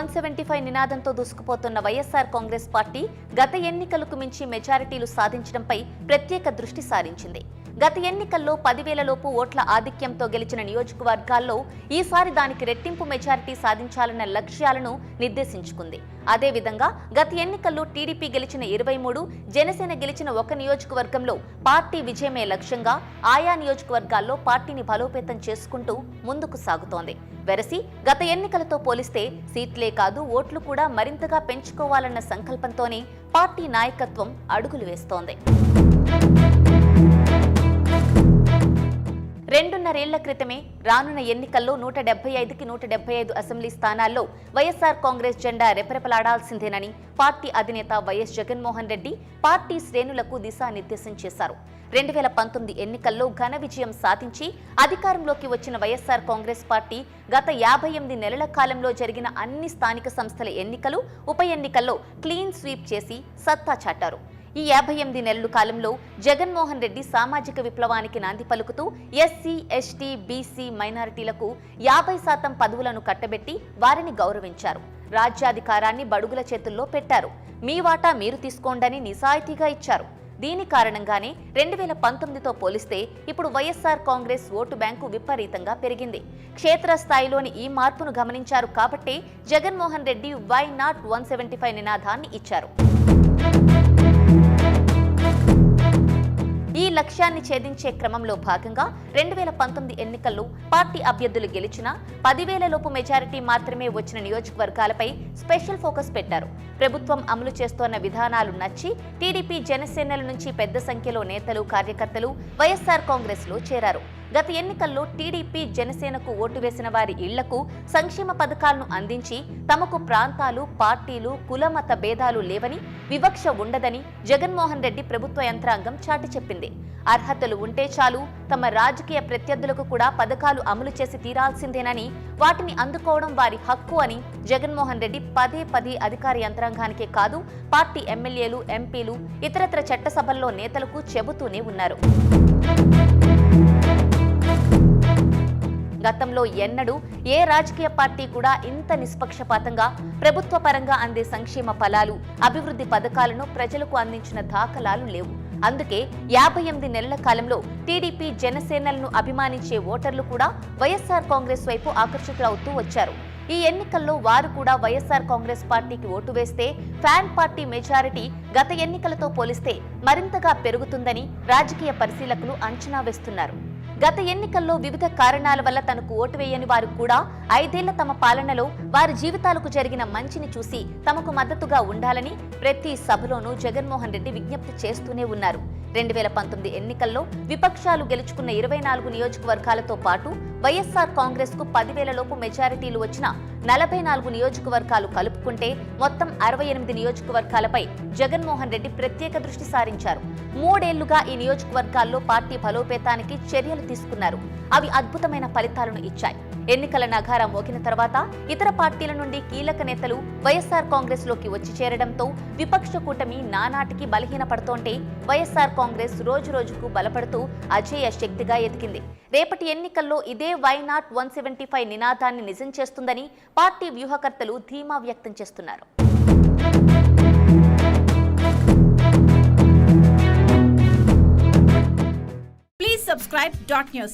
One seventy five నినాదంతో దూసుకుపోతున్న YSR Congress party గత ఎన్నికలకు మించి మెజారిటీలు సాధించడంపై ప్రత్యేక దృష్టి సారించింది. గత ఎన్నికల్లో పదివేల లోపు ఓట్ల ఆధిక్యంతో గెలిచిన నియోజకవర్గాల్లో ఈసారి దానికి రెట్టింపు మెజారిటీ సాధించాలన్న లక్ష్యాలను నిర్దేశించుకుంది. అదేవిధంగా గత ఎన్నికల్లో టీడీపీ గెలిచిన ఇరవై మూడు జనసేన గెలిచిన ఒక నియోజకవర్గంలో పార్టీ విజయమే లక్ష్యంగా ఆయా నియోజకవర్గాల్లో పార్టీని బలోపేతం చేసుకుంటూ ముందుకు సాగుతోంది. వెరసి గత ఎన్నికలతో పోలిస్తే సీట్లే కాదు ఓట్లు కూడా మరింతగా పెంచుకోవాలన్న సంకల్పంతోనే పార్టీ నాయకత్వం అడుగులు వేస్తోంది. రెండున్నరేళ్ళ క్రితమే రానున్న ఎన్నికల్లో నూట డెబ్బై ఐదుకి నూట డెబ్బై ఐదు అసెంబ్లీ స్థానాల్లో వైఎస్ఆర్ కాంగ్రెస్ జెండా రెపరెపలాడాల్సిందేనని పార్టీ అధినేత వైఎస్ జగన్మోహన్ రెడ్డి పార్టీ శ్రేణులకు దిశానిర్దేశం చేశారు. రెండు వేల పంతొమ్మిది ఎన్నికల్లో ఘన విజయం సాధించి అధికారంలోకి వచ్చిన వైఎస్ఆర్ కాంగ్రెస్ పార్టీ గత యాభై ఎనిమిది నెలల కాలంలో జరిగిన అన్ని స్థానిక సంస్థల ఎన్నికలు ఉప ఎన్నికల్లో క్లీన్ స్వీప్ చేసి సత్తా చాటారు. ఈ యాభై ఎనిమిది నెలల కాలంలో జగన్మోహన్ రెడ్డి సామాజిక విప్లవానికి నాంది పలుకుతూ ఎస్సీ ఎస్టీ బీసీ మైనారిటీలకు యాభై శాతం పదవులను కట్టబెట్టి వారిని గౌరవించారు. రాజ్యాధికారాన్ని బడుగుల చేతుల్లో పెట్టారు. మీ వాటా మీరు తీసుకోండని నిజాయితీగా ఇచ్చారు. దీని కారణంగానే రెండు వేల పంతొమ్మిదితో పోలిస్తే ఇప్పుడు వైఎస్ఆర్ కాంగ్రెస్ ఓటు బ్యాంకు విపరీతంగా పెరిగింది. క్షేత్రస్థాయిలోని ఈ మార్పును గమనించారు కాబట్టే Jaganmohan Reddy why not one seventy five నినాదాన్ని ఇచ్చారు. ఈ లక్ష్యాన్ని ఛేదించే క్రమంలో భాగంగా రెండు వేల పంతొమ్మిది ఎన్నికల్లో పార్టీ అభ్యర్థులు గెలిచినా పదివేల లోపు మెజారిటీ మాత్రమే వచ్చిన నియోజకవర్గాలపై స్పెషల్ ఫోకస్ పెట్టారు. ప్రభుత్వం అమలు చేస్తోన్న విధానాలు నచ్చి టీడీపీ జనసేనల నుంచి పెద్ద సంఖ్యలో నేతలు కార్యకర్తలు వైఎస్ఆర్ కాంగ్రెస్లో చేరారు. గత ఎన్నికల్లో టీడీపీ జనసేనకు ఓటు వేసిన వారి ఇళ్ళకు సంక్షేమ పథకాలను అందించి తమకు ప్రాంతాలు పార్టీలు కులమత భేదాలు లేవని వివక్ష ఉండదని జగన్మోహన్ రెడ్డి ప్రభుత్వ యంత్రాంగం చాటి చెప్పింది. అర్హతలు ఉంటే చాలు తమ రాజకీయ ప్రత్యర్థులకు కూడా పథకాలు అమలు చేసి తీరాల్సిందేనని వాటిని అందుకోవడం వారి హక్కు అని జగన్మోహన్ రెడ్డి పదే పదే అధికార యంత్రాంగానికే కాదు పార్టీ ఎమ్మెల్యేలు ఎంపీలు ఇతరత్ర చట్టసభల్లో నేతలకు చెబుతూనే ఉన్నారు. గతంలో ఎన్నడూ ఏ రాజకీయ పార్టీ కూడా ఇంత నిష్పక్షపాతంగా ప్రభుత్వ పరంగా అందే సంక్షేమ ఫలాలు అభివృద్ధి పథకాలను ప్రజలకు అందించిన దాఖలాలు లేవు. అందుకే యాభై ఎనిమిది నెలల కాలంలో టీడీపీ జనసేనలను అభిమానించే ఓటర్లు కూడా వైఎస్ఆర్ కాంగ్రెస్ వైపు ఆకర్షితులవుతూ వచ్చారు. ఈ ఎన్నికల్లో వారు కూడా వైఎస్ఆర్ కాంగ్రెస్ పార్టీకి ఓటు వేస్తే ఫ్యాన్ పార్టీ మెజారిటీ గత ఎన్నికలతో పోలిస్తే మరింతగా పెరుగుతుందని రాజకీయ పరిశీలకులు అంచనా వేస్తున్నారు. గత ఎన్నికల్లో వివిధ కారణాల వల్ల తనకు ఓటు వేయని వారు కూడా ఐదేళ్ళ తమ పాలనలో వారి జీవితాలకు జరిగిన మంచిని చూసి తమకు మద్దతుగా ఉండాలని ప్రతి సభలోనూ జగన్మోహన్ రెడ్డి విజ్ఞప్తి చేస్తూనే ఉన్నారు. రెండు వేల పంతొమ్మిది ఎన్నికల్లో విపక్షాలు గెలుచుకున్న ఇరవై నాలుగు నియోజకవర్గాలతో పాటు వైఎస్ఆర్ కాంగ్రెస్కు పదివేలలోపు మెజారిటీలు వచ్చిన నలభై నాలుగు నియోజకవర్గాలు కలుపుకుంటే మొత్తం అరవై ఎనిమిది నియోజకవర్గాలపై జగన్మోహన్ రెడ్డి ప్రత్యేక దృష్టి సారించారు. మూడేళ్ళుగా ఈ నియోజకవర్గాల్లో పార్టీ బలోపేతానికి చర్యలు తీసుకున్నారు. అవి అద్భుతమైన ఫలితాలను ఇచ్చాయి. ఎన్నికల నగారం మోగిన తర్వాత ఇతర పార్టీల నుండి కీలక నేతలు వైఎస్ఆర్ కాంగ్రెస్లోకి వచ్చి చేరడంతో విపక్ష కూటమి నానాటికి బలహీనపడుతోంటే వైఎస్ఆర్ కాంగ్రెస్ రోజు రోజుకు బలపడుతూ అజేయ శక్తిగా ఎదిగింది రేపటి ఎన్నికల్లో ఇదే why not one seventy five నినాదాన్ని నిజం చేస్తుందని పార్టీ వ్యూహకర్తలు ధీమా వ్యక్తం చేస్తున్నారు Please subscribe Dot News.